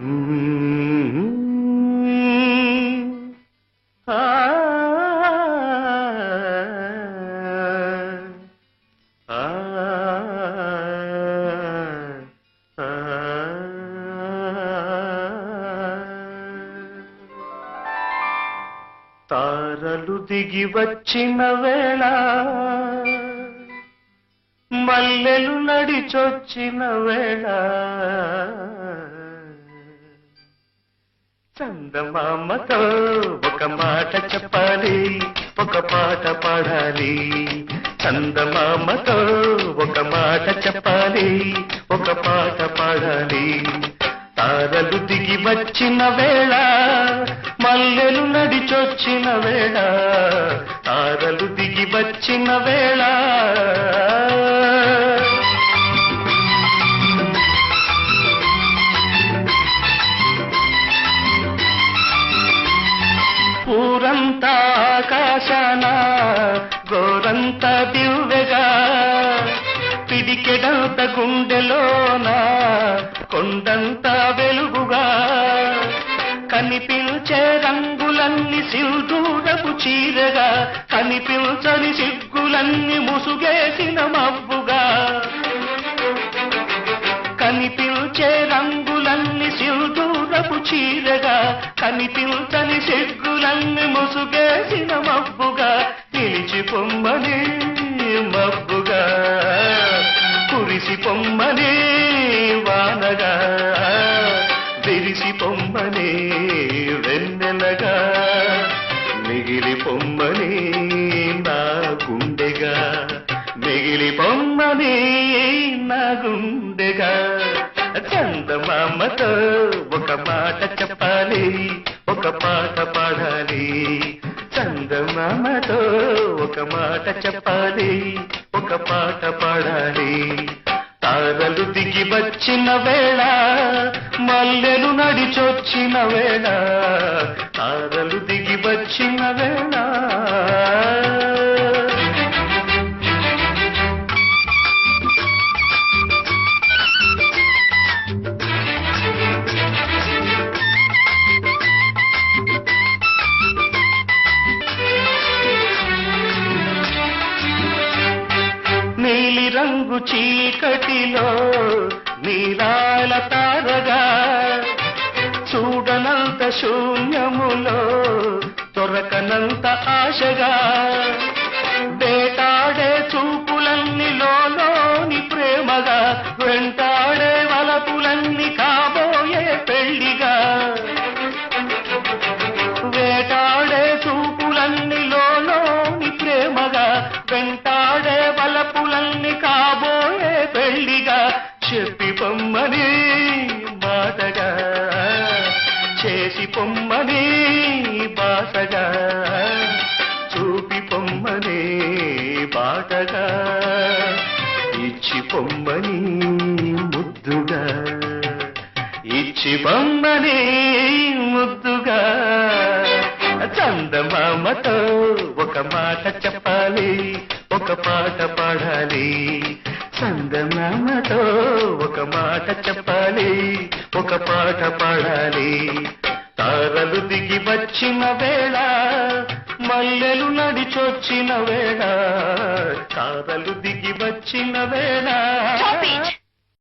తారలు దిగి వచ్చిన వేళ మల్లెలు నడిచొచ్చిన వేళ. చందమామతో ఒక మాట చెప్పాలి ఒక పాట పాడాలి. చందమామతో ఒక మాట చెప్పాలి ఒక పాట పాడాలి. తారలు దిగి వచ్చిన వేళ మల్లెలు నడిచొచ్చిన వేళ. తారలు దిగి వచ్చిన వేళ ఆకాశాన గోరంత దివ్యగా. పిడికెడంత గుండెలోన కొండంత వెలుగుగా. కనిపించే రంగులన్నీ సింధూరపు చీరగా. కనిపించని సిగ్గులన్నీ ముసుగేసిన మబ్బుగా కనిపించే రంగులన్నీ సింధూరపు చీరగా కనిపించని సిగ్గులన్నీ ముసుగేసిన మబ్బుగా నిలిచి పొమ్మని మబ్బుగా కురిసి పొమ్మని వానగా విరిసి పొమ్మని వెన్నెలగా మిగిలి పొమ్మని నా గుండెగా మిగిలి పొమ్మని నా గుండెగా. చందమామతో ఒక మాట చెప్పాలి ఒక పాట పాడాలి. చందమామతో ఒక మాట చెప్పాలి ఒక పాట పాడాలి. తారలు దిగి వచ్చిన వేళ మల్లెలు నడిచొచ్చిన వేళ. తారలు దిగి వచ్చిన వేళ చీకటిలో నీలాల తారగా చూడనంత శూన్యములో దొరకనంత ఆశగా పొమ్మని మాటగా చేసి పొమ్మని బాసగా చూపి పొమ్మని బాటగా ఇచ్చి పొమ్మని ముద్దుగా ఇచ్చి బొమ్మని ముద్దుగా చందమామతో ఒక మాట చెప్పాలి ఒక పాట పాడాలి చందమామతో ఒక మాట చెప్పాలి ఒక పాట పాడాలి. తారలు దిగి వచ్చిన వేళ మల్లెలు నడిచొచ్చిన వేళ. తారలు దిగి వచ్చిన వేళ.